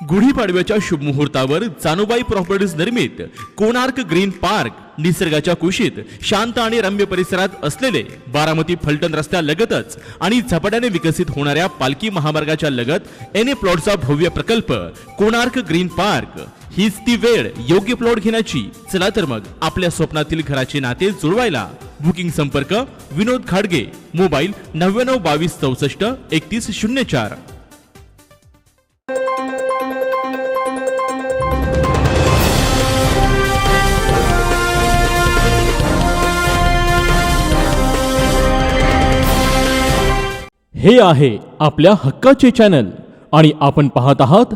गुढीपाडव्याच्या शुभमुहूर्तावर जानूबाई प्रॉपर्टीज निर्मित Konark green park निसर्गाच्या कुशीत शांत आणि रम्य परिसरात असलेले बारामती फलटण रस्त्यालगतच आणि झपाट्याने विकसित होणाऱ्या पालखी महामार्गाच्या लगत एन ए प्लॉटचा भव्य प्रकल्प कोणार्क ग्रीन पार्क. हीच ती वेळ योग्य प्लॉट घेण्याची. चला तर मग आपल्या स्वप्नातील घराचे नाते जुळवायला. बुकिंग संपर्क विनोद खाडगे. मोबाईल नव्याण्णव बावीस चौसष्ट एकतीस शून्य चार. हे आहे आपल्या हक्काचे चॅनल आणि आपण पाहत आहात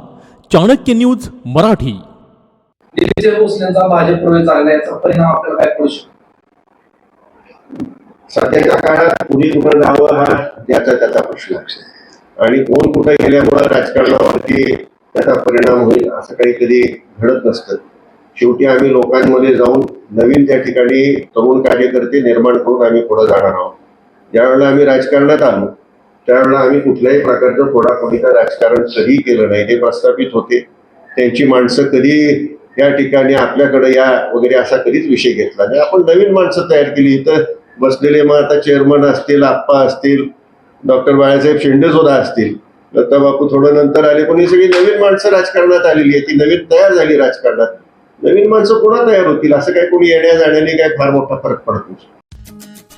चाणक्य न्यूज मराठी. परिणाम आपल्याला काय करू शकतो? सध्याच्या काळात कुणी कुठं जावं हा त्याचा त्याचा प्रश्न आहे. आणि कोण कुठं गेल्यामुळं राजकारणावरती त्याचा परिणाम होईल असं काही कधी घडत नसतं. शेवटी आम्ही लोकांमध्ये जाऊन नवीन त्या ठिकाणी तरुण कार्यकर्ते निर्माण करून आम्ही पुढे जाणार आहोत. ज्यावेळेला आम्ही राजकारणात आलो त्यावेळेला आम्ही कुठल्याही प्रकारचं फोडाफोडीचं राजकारण कधी केलं नाही. ते प्रस्थापित होते त्यांची माणसं कधी या ठिकाणी आपल्याकडे या वगैरे असा कधीच विषय घेतला नाही. आपण नवीन माणसं तयार केली. इथं बसलेले मग आता चेअरमन असतील आप्पा असतील डॉक्टर बाळासाहेब शिंदे सुद्धा असतील. दत्ता बापू थोडं नंतर आले पण ही सगळी नवीन माणसं राजकारणात आलेली आहे ती नवीन तयार झाली राजकारणात. नवीन माणसं पुन्हा तयार होतील? असं काय कोणी येण्या जाण्याने काय फार मोठा फरक पडत नाही.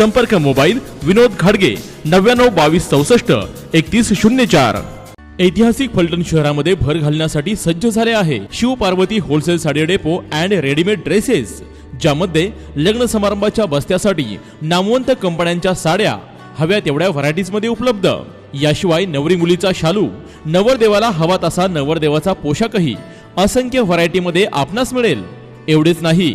संपर्क मोबाईल विनोद घाडगे नव्याण्णव बावीस चौसष्ट एकतीस शून्य चार. ऐतिहासिक फलटण शहरामध्ये भर घालण्यासाठी सज्ज झाले आहे Shiv Parvati wholesale sari depot and readymade dresses ज्यामध्ये लग्न समारंभाच्या बस्त्यासाठी नामवंत कंपन्यांच्या साड्या हव्या तेवढ्या व्हरायटीजमध्ये उपलब्ध. याशिवाय नवरी मुलीचा शालू नवरदेवाला हवा तसा नवरदेवाचा पोशाखही असंख्य व्हरायटीमध्ये आपणास मिळेल. एवढेच नाही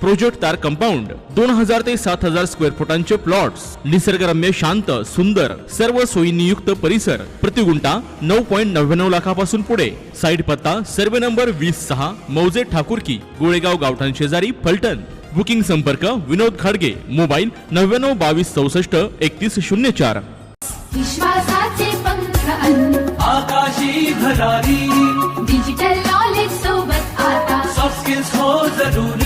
प्रोजेक्ट तार कंपाऊंड दोन हजार ते सात हजार स्क्वेअर फुटांचे प्लॉट्स निसर्गरम्य शांत सुंदर सर्व सोयींनी युक्त परिसर प्रतिगुंटा नऊ पॉईंट नव्याण्णव लाखापासून पुढे. साईड पत्ता सर्वे नंबर वीस सहा मौजे ठाकूरकी गोळेगाव गावठाण शेजारी फलटण. बुकिंग संपर्क विनोद खाडगे मोबाईल नव्याण्णव बावीस चौसष्ट एकतीस शून्य चार. आकाशी भरारी. डिजिटल नॉलेज सोबत आता. सॉफ्ट स्किल्स हो जरुरी.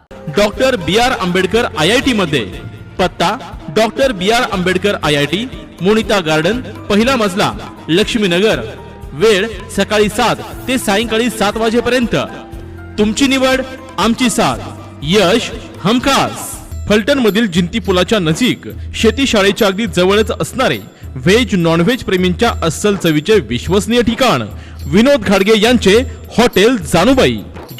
Doctor B R Ambedkar I I T मध्ये पत्ता doctor B R Ambedkar I I T Monita garden पहिला मजला लक्ष्मीनगर. वेळ सकाळी सात ते सायंकाळी सात वाजेपर्यंत. तुमची निवड आमची साथ. यश हमखास. फलटण मधील जिंती पुलाच्या नजीक शेती शाळेच्या अगदी जवळच असणारे व्हेज नॉनव्हेज प्रेमींच्या अस्सल चवीचे विश्वसनीय ठिकाण. विनोद घाडगे यांचे हॉटेल जानूबाई.